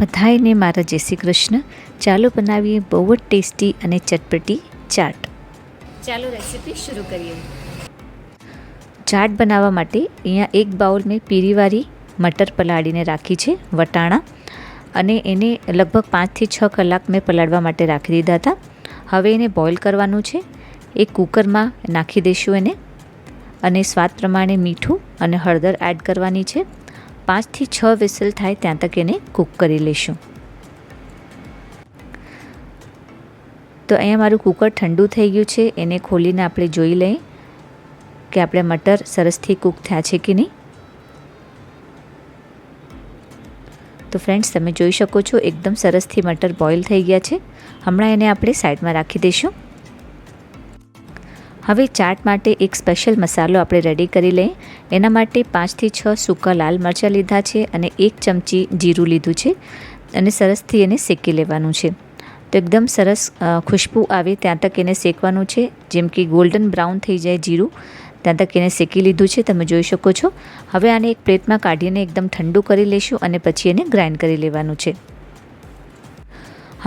બધાયને મારા જય શ્રી કૃષ્ણ. ચાલો બનાવીએ બહુ જ ટેસ્ટી અને ચટપટી ચાટ. ચાલો રેસીપી શરૂ કરીએ. ચાટ બનાવવા માટે અહીંયા એક બાઉલ મેં પીરીવાળી મટર પલાળીને રાખી છે વટાણા. અને એને લગભગ પાંચથી છ કલાક મેં પલાળવા માટે રાખી દીધા હતા. હવે એને બોઇલ કરવાનું છે. એ કૂકરમાં નાખી દઈશું એને. અને સ્વાદ પ્રમાણે મીઠું અને હળદર એડ કરવાની છે. પાંચથી છ વિસલ થાય ત્યાં તક એને કૂક કરી લઈશું તો અહીંયા મારું કૂકર ઠંડુ થઈ ગયું છે. એને ખોલીને આપણે જોઈ લઈએ કે આપણે મટર સરસથી કૂક થયા છે કે નહીં. તો ફ્રેન્ડ્સ, તમે જોઈ શકો છો, એકદમ સરસથી મટર બોઇલ થઈ ગયા છે. હમણાં એને આપણે સાઈડમાં રાખી દઈશું. હવે ચાટ માટે એક સ્પેશિયલ મસાલો આપણે રેડી કરી લઈએ. એના માટે પાંચથી છ સૂકા લાલ મરચાં લીધા છે અને એક ચમચી જીરું લીધું છે અને સરસથી એને શેકી લેવાનું છે. તો એકદમ સરસ ખુશ્બુ આવે ત્યાં તક એને શેકવાનું છે. જેમ કે ગોલ્ડન બ્રાઉન થઈ જાય જીરું, ત્યાં તક એને શેકી લીધું છે. તમે જોઈ શકો છો. હવે આને એક પ્લેટમાં કાઢીને એકદમ ઠંડુ કરી લઈશું અને પછી એને ગ્રાઇન્ડ કરી લેવાનું છે.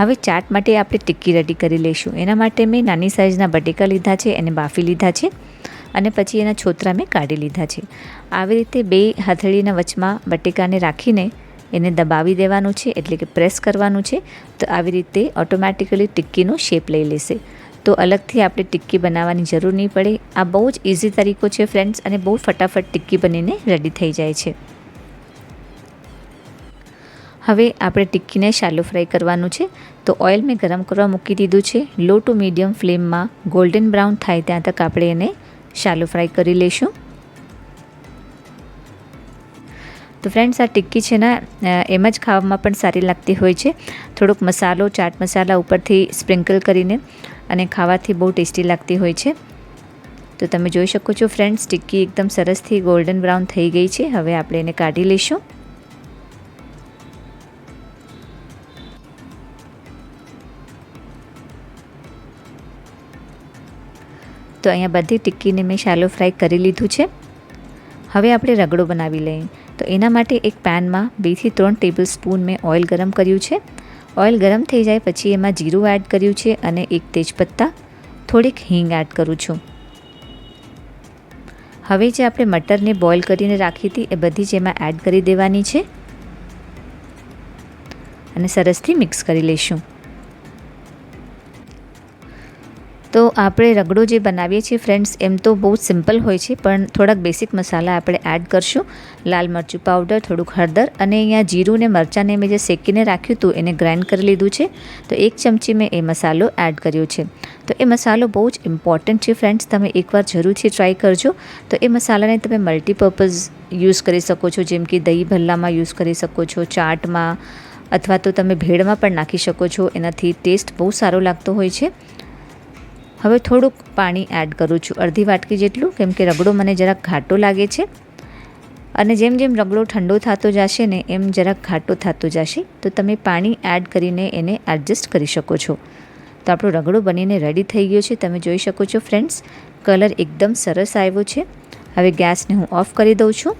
હવે ચાટ માટે આપણે ટિક્કી રેડી કરી લઈશું. એના માટે મેં નાની સાઇઝના બટેકા લીધા છે, એને બાફી લીધા છે અને પછી એના છોતરા મેં કાઢી લીધા છે. આવી રીતે બે હથેળીના વચમાં બટેકાને રાખીને એને દબાવી દેવાનું છે, એટલે કે પ્રેસ કરવાનું છે, તો આવી રીતે ઓટોમેટિકલી ટિક્કીનો શેપ લઈ લેશે. તો અલગથી આપણે ટિક્કી બનાવવાની જરૂર નહીં પડે. આ બહુ જ ઇઝી તરીકો છે, ફ્રેન્ડ્સ, અને બહુ ફટાફટ ટિક્કી બનીને રેડી થઈ જાય છે. હવે આપણે ટિક્કીને શાલો ફ્રાય કરવાનું છે. તો ઓઇલ મેં ગરમ કરવા મૂકી દીધું છે. લો ટુ મીડિયમ ફ્લેમમાં ગોલ્ડન બ્રાઉન થાય ત્યાં તક આપણે એને શાલો ફ્રાય કરી લઈશું. તો ફ્રેન્ડ્સ, આ ટિક્કી છે ને એમ જ ખાવામાં પણ સારી લાગતી હોય છે. થોડોક મસાલો, ચાટ મસાલા ઉપરથી સ્પ્રિંકલ કરીને અને ખાવાથી બહુ ટેસ્ટી લાગતી હોય છે. તો તમે જોઈ શકો છો ફ્રેન્ડ્સ, ટિક્કી એકદમ સરસથી ગોલ્ડન બ્રાઉન થઈ ગઈ છે. હવે આપણે એને કાઢી લઈશું. તો અહીંયા બધી ટિક્કીને મેં શાલો ફ્રાય કરી લીધું છે. હવે આપણે રગડો બનાવી લઈએ. તો એના માટે એક પેનમાં બેથી ત્રણ ટેબલ સ્પૂન મેં ઓઇલ ગરમ કર્યું છે. ઓઇલ ગરમ થઈ જાય પછી એમાં જીરું એડ કર્યું છે અને એક તેજપત્તા, થોડીક હિંગ એડ કરું છું. હવે જે આપણે મટરને બોઇલ કરીને રાખી હતી એ બધી જ એમાં એડ કરી દેવાની છે. અને સરસથી મિક્સ કરી લઈશું. તો આપણે રગડો જે બનાવીએ છીએ ફ્રેન્ડ્સ એમ તો બહુ સિમ્પલ હોય છે, પણ થોડાક બેસિક મસાલા આપણે એડ કરશું. લાલ મરચું પાવડર થોડુંક હળદર અને અહીંયા જીરું ને મરચાંને મેં જે શેકીને રાખ્યું હતું, એને ગ્રાઇન્ડ કરી લીધું છે. તો એક ચમચી મેં એ મસાલો એડ કર્યો છે. તો એ મસાલો બહુ જ ઇમ્પોર્ટન્ટ છે ફ્રેન્ડ્સ તમે એકવાર જરૂરથી ટ્રાય કરજો. તો એ મસાલાને તમે મલ્ટીપર્પઝ યુઝ કરી શકો છો, જેમ કે દહીં ભલ્લામાં યુઝ કરી શકો છો, ચાટમાં, અથવા તો તમે ભેળમાં પણ નાખી શકો છો. એનાથી ટેસ્ટ બહુ સારો લાગતો હોય છે. હવે થોડુંક પાણી એડ કરું છું. અડધી વાટકી જેટલું, કેમ કે રગડો મને જરાક ઘાટો લાગે છે. અને જેમ જેમ રગડો ઠંડો થતો જશે ને એમ જરાક ઘાટો થતો જશે, તો તમે પાણી એડ કરીને એને એડજસ્ટ કરી શકો છો. તો આપણો રગડો બનીને રેડી થઈ ગયો છે. તમે જોઈ શકો છો ફ્રેન્ડ્સ કલર એકદમ સરસ આવ્યો છે. હવે ગેસને હું ઓફ કરી દઉં છું.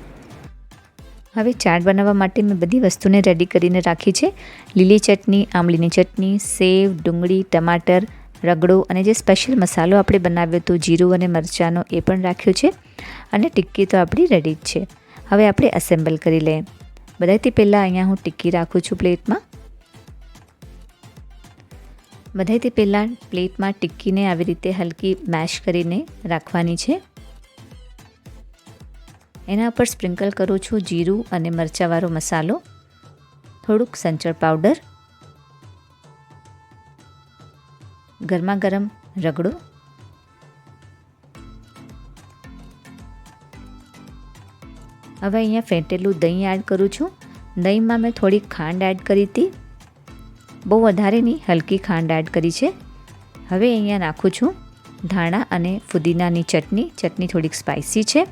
હવે ચાટ બનાવવા માટે મેં બધી વસ્તુને રેડી કરીને રાખી છે. લીલી ચટણી, આંબલીની ચટણી, સેવ, ડુંગળી, ટમાટર રગડો અને જે સ્પેશિયલ મસાલો આપણે બનાવ્યો હતો, જીરું અને મરચાંનો, એ પણ રાખ્યો છે અને ટિક્કી તો આપણી રેડી જ છે. હવે આપણે એસેમ્બલ કરી લઈએ. બધાથી પહેલાં અહીંયા હું ટિક્કી રાખું છું પ્લેટમાં. બધાથી પહેલાં પ્લેટમાં ટિક્કીને આવી રીતે હલકી મેશ કરીને રાખવાની છે. એના પર સ્પ્રિંકલ કરું છું જીરું અને મરચાંવાળો મસાલો. થોડુંક સંચળ પાવડર ગરમા ગરમ રગડો. હવે અહીંયા ફેંટેલું દહીં એડ કરું છું. દહીંમાં મેં થોડીક ખાંડ એડ કરી હતી. બહુ વધારે નહીં, હલકી ખાંડ એડ કરી છે. હવે અહીંયા નાખું છું ધાણા અને ફુદીનાની ચટણી. ચટણી થોડીક સ્પાઇસી છે.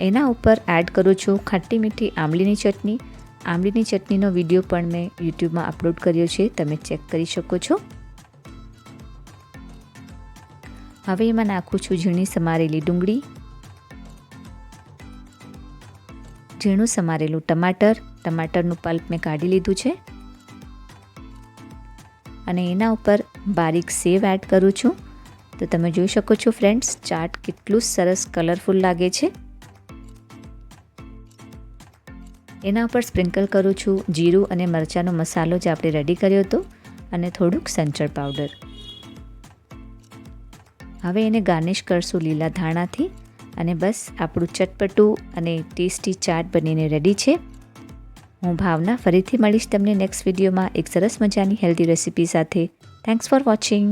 એના ઉપર એડ કરું છું ખાટી મીઠી આંબલીની ચટણી. આંબલીની ચટણીનો વીડિયો પણ મેં યુટ્યુબમાં અપલોડ કર્યો છે, તમે ચેક કરી શકો છો. હવે એમાં નાખું છું ઝીણી સમારેલી ડુંગળી. ઝીણું સમારેલું ટમાટર. ટમાટરનું પલ્પ મેં કાઢી લીધું છે. અને એના ઉપર બારીક સેવ એડ કરું છું. તો તમે જોઈ શકો છો ફ્રેન્ડ્સ, ચાટ કેટલું સરસ કલરફુલ લાગે છે. એના ઉપર સ્પ્રિંકલ કરું છું, જીરું અને મરચાંનો મસાલો જે આપણે રેડી કર્યો હતો, અને થોડુંક સંચળ પાવડર. હવે એને ગાર્નિશ કરશું લીલા ધાણાથી અને બસ આપણું ચટપટું અને ટેસ્ટી ચાટ બનીને રેડી છે. હું ભાવના ફરીથી મળીશ તમને નેક્સ્ટ વિડીયોમાં એક સરસ મજાની હેલ્ધી રેસિપી સાથે. Thanks for watching